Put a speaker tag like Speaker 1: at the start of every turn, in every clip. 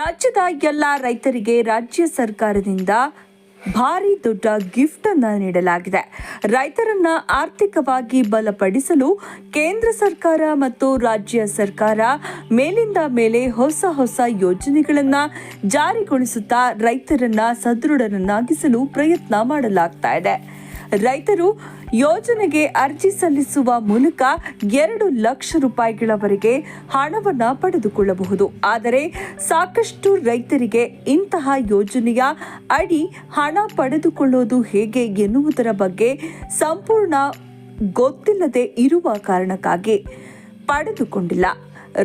Speaker 1: ರಾಜ್ಯದ ಎಲ್ಲ ರೈತರಿಗೆ ರಾಜ್ಯ ಸರ್ಕಾರದಿಂದ ಭಾರಿ ದೊಡ್ಡ ಗಿಫ್ಟ್ ನೀಡಲಾಗಿದೆ ರೈತರನ್ನ ಆರ್ಥಿಕವಾಗಿ ಬಲಪಡಿಸಲು ಕೇಂದ್ರ ಸರ್ಕಾರ ಮತ್ತು ರಾಜ್ಯ ಸರ್ಕಾರ ಮೇಲಿಂದ ಮೇಲೆ ಹೊಸ ಹೊಸ ಯೋಜನೆಗಳನ್ನ ಜಾರಿಗೊಳಿಸುತ್ತಾ ರೈತರನ್ನ ಸದೃಢರನ್ನಾಗಿಸಲು ಪ್ರಯತ್ನ ಮಾಡಲಾಗ್ತಾ ಇದೆ ರೈತರು ಯೋಜನೆಗೆ ಅರ್ಜಿ ಸಲ್ಲಿಸುವ ಮೂಲಕ ಎರಡು ಲಕ್ಷ ರೂಪಾಯಿಗಳವರೆಗೆ ಹಣವನ್ನು ಪಡೆದುಕೊಳ್ಳಬಹುದು ಆದರೆ ಸಾಕಷ್ಟು ರೈತರಿಗೆ ಇಂತಹ ಯೋಜನೆಯ ಅಡಿ ಹಣ ಪಡೆದುಕೊಳ್ಳೋದು ಹೇಗೆ ಎನ್ನುವುದರ ಬಗ್ಗೆ ಸಂಪೂರ್ಣ ಗೊತ್ತಿಲ್ಲದೆ ಇರುವ ಕಾರಣಕ್ಕಾಗಿ ಪಡೆದುಕೊಂಡಿಲ್ಲ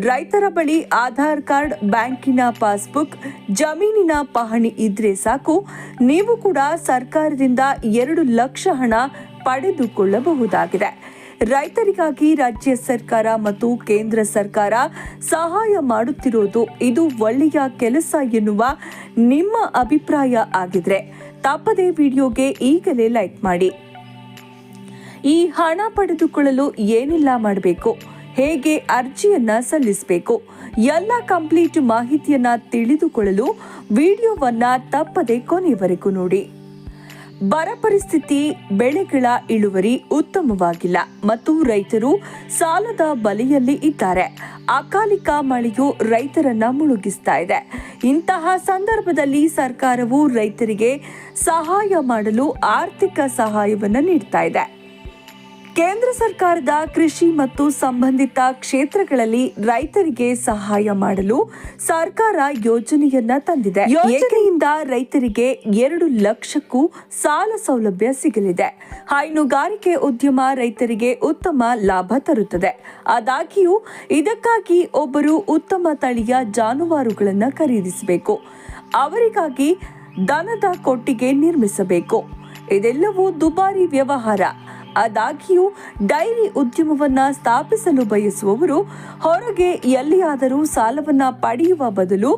Speaker 1: ರೈತರ ಬಳಿ ಆಧಾರ್ ಕಾರ್ಡ್ ಬ್ಯಾಂಕಿನ ಪಾಸ್ಬುಕ್ ಜಮೀನಿನ ಪಹಣಿ ಇದ್ರೆ ಸಾಕು ನೀವು ಕೂಡ ಸರ್ಕಾರದಿಂದ ಎರಡು ಲಕ್ಷ ಹಣ ಪಡೆದುಕೊಳ್ಳಬಹುದಾಗಿದೆ ರೈತರಿಗಾಗಿ ರಾಜ್ಯ ಸರ್ಕಾರ ಮತ್ತು ಕೇಂದ್ರ ಸರ್ಕಾರ ಸಹಾಯ ಮಾಡುತ್ತಿರುವುದು ಇದು ಒಳ್ಳೆಯ ಕೆಲಸ ಎನ್ನುವ ನಿಮ್ಮ ಅಭಿಪ್ರಾಯ ಆಗಿದ್ರೆ ತಪ್ಪದೇ ವಿಡಿಯೋಗೆ ಈಗಲೇ ಲೈಕ್ ಮಾಡಿ ಈ ಹಣ ಪಡೆದುಕೊಳ್ಳಲು ಏನೆಲ್ಲ ಮಾಡಬೇಕು ಹೇಗೆ ಅರ್ಜಿಯನ್ನ ಸಲ್ಲಿಸಬೇಕು ಎಲ್ಲ ಕಂಪ್ಲೀಟ್ ಮಾಹಿತಿಯನ್ನ ತಿಳಿದುಕೊಳ್ಳಲು ವಿಡಿಯೋವನ್ನ ತಪ್ಪದೆ ಕೊನೆಯವರೆಗೂ ನೋಡಿ ಬರ ಪರಿಸ್ಥಿತಿ ಬೆಳೆಗಳ ಇಳುವರಿ ಉತ್ತಮವಾಗಿಲ್ಲ ಮತ್ತು ರೈತರು ಸಾಲದ ಬಲೆಯಲ್ಲಿ ಇದ್ದಾರೆ ಅಕಾಲಿಕ ಮಳೆಯು ರೈತರನ್ನ ಮುಳುಗಿಸ್ತಾ ಇದೆ ಇಂತಹ ಸಂದರ್ಭದಲ್ಲಿ ಸರ್ಕಾರವು ರೈತರಿಗೆ ಸಹಾಯ ಮಾಡಲು ಆರ್ಥಿಕ ಸಹಾಯವನ್ನು ನೀಡ್ತಾ ಇದೆ ಕೇಂದ್ರ ಸರ್ಕಾರದ ಕೃಷಿ ಮತ್ತು ಸಂಬಂಧಿತ ಕ್ಷೇತ್ರಗಳಲ್ಲಿ ರೈತರಿಗೆ ಸಹಾಯ ಮಾಡಲು ಸರ್ಕಾರ ಯೋಜನೆಯನ್ನ ತಂದಿದೆ ಯೋಜನೆಯಿಂದ ರೈತರಿಗೆ ಎರಡು ಲಕ್ಷಕ್ಕೂ ಸಾಲ ಸೌಲಭ್ಯ ಸಿಗಲಿದೆ ಹೈನುಗಾರಿಕೆ ಉದ್ಯಮ ರೈತರಿಗೆ ಉತ್ತಮ ಲಾಭ ತರುತ್ತದೆ ಆದಾಗ್ಯೂ ಇದಕ್ಕಾಗಿ ಒಬ್ಬರು ಉತ್ತಮ ತಳಿಯ ಜಾನುವಾರುಗಳನ್ನು ಖರೀದಿಸಬೇಕು ಅವರಿಗಾಗಿ ದನದ ಕೊಟ್ಟಿಗೆ ನಿರ್ಮಿಸಬೇಕು ಇದೆಲ್ಲವೂ ದುಬಾರಿ ವ್ಯವಹಾರ ಆದಾಗ್ಯೂ ಡೈರಿ ಉದ್ಯಮವನ್ನು ಸ್ಥಾಪಿಸಲು ಬಯಸುವವರು ಹೊರಗೆ ಎಲ್ಲಿಯಾದರೂ ಸಾಲವನ್ನು ಪಡೆಯುವ ಬದಲು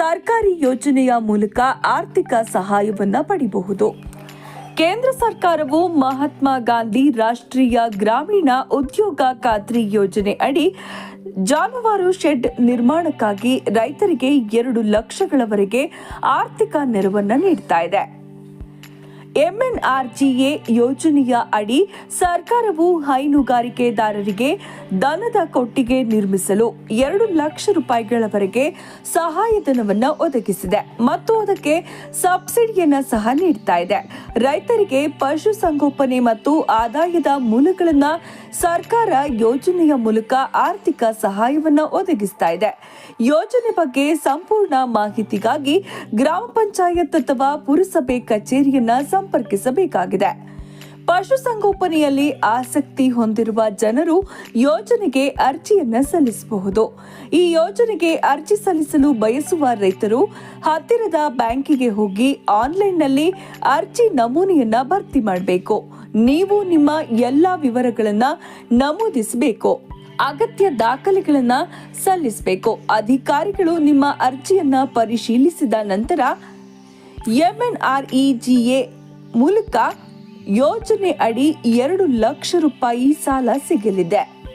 Speaker 1: ಸರ್ಕಾರಿ ಯೋಜನೆಯ ಮೂಲಕ ಆರ್ಥಿಕ ಸಹಾಯವನ್ನು ಪಡೆಯಬಹುದು ಕೇಂದ್ರ ಸರ್ಕಾರವು ಮಹಾತ್ಮ ಗಾಂಧಿ ರಾಷ್ಟ್ರೀಯ ಗ್ರಾಮೀಣ ಉದ್ಯೋಗ ಖಾತ್ರಿ ಯೋಜನೆ ಅಡಿ ಜಾನುವಾರು ಶೆಡ್ ನಿರ್ಮಾಣಕ್ಕಾಗಿ ರೈತರಿಗೆ ಎರಡು ಲಕ್ಷಗಳವರೆಗೆ ಆರ್ಥಿಕ ನೆರವನ್ನು ನೀಡ್ತಾ ಇದೆ ಎಂಎನ್ಆರ್ಜಿಎ ಯೋಜನೆಯ ಅಡಿ ಸರ್ಕಾರವು ಹೈನುಗಾರಿಕೆದಾರರಿಗೆ ದನದ ಕೊಟ್ಟಿಗೆ ನಿರ್ಮಿಸಲು ಎರಡು ಲಕ್ಷ ರೂಪಾಯಿಗಳವರೆಗೆ ಸಹಾಯಧನವನ್ನು ಒದಗಿಸಿದೆ ಮತ್ತು ಅದಕ್ಕೆ ಸಬ್ಸಿಡಿಯನ್ನು ಸಹ ನೀಡ್ತಾ ಇದೆ ರೈತರಿಗೆ ಪಶುಸಂಗೋಪನೆ ಮತ್ತು ಆದಾಯದ ಮೂಲಗಳನ್ನು ಸರ್ಕಾರ ಯೋಜನೆಯ ಮೂಲಕ ಆರ್ಥಿಕ ಸಹಾಯವನ್ನು ಒದಗಿಸ್ತಾ ಇದೆ ಯೋಜನೆ ಬಗ್ಗೆ ಸಂಪೂರ್ಣ ಮಾಹಿತಿಗಾಗಿ ಗ್ರಾಮ ಪಂಚಾಯತ್ ಅಥವಾ ಪುರಸಭೆ ಕಚೇರಿಯನ್ನ ಸಂಪರ್ಕಿಸಬೇಕಾಗಿದೆ ಪಶುಸಂಗೋಪನೆಯಲ್ಲಿ ಆಸಕ್ತಿ ಹೊಂದಿರುವ ಜನರು ಯೋಜನೆಗೆ ಅರ್ಜಿಯನ್ನು ಸಲ್ಲಿಸಬಹುದು ಈ ಯೋಜನೆಗೆ ಅರ್ಜಿ ಸಲ್ಲಿಸಲು ಬಯಸುವ ರೈತರು ಹತ್ತಿರದ ಬ್ಯಾಂಕಿಗೆ ಹೋಗಿ ಆನ್ಲೈನ್ನಲ್ಲಿ ಅರ್ಜಿ ನಮೂನೆಯನ್ನ ಭರ್ತಿ ಮಾಡಬೇಕು ನೀವು ನಿಮ್ಮ ಎಲ್ಲ ವಿವರಗಳನ್ನು ನಮೂದಿಸಬೇಕು ಅಗತ್ಯ ದಾಖಲೆಗಳನ್ನು ಸಲ್ಲಿಸಬೇಕು ಅಧಿಕಾರಿಗಳು ನಿಮ್ಮ ಅರ್ಜಿಯನ್ನು ಪರಿಶೀಲಿಸಿದ ನಂತರ ಎಂಎನ್ಆರ್ಇಜಿಎ ಮೂಲಕ ಯೋಜನೆ ಅಡಿ ಎರಡು ಲಕ್ಷ ರೂಪಾಯಿ ಸಾಲ ಸಿಗಲಿದೆ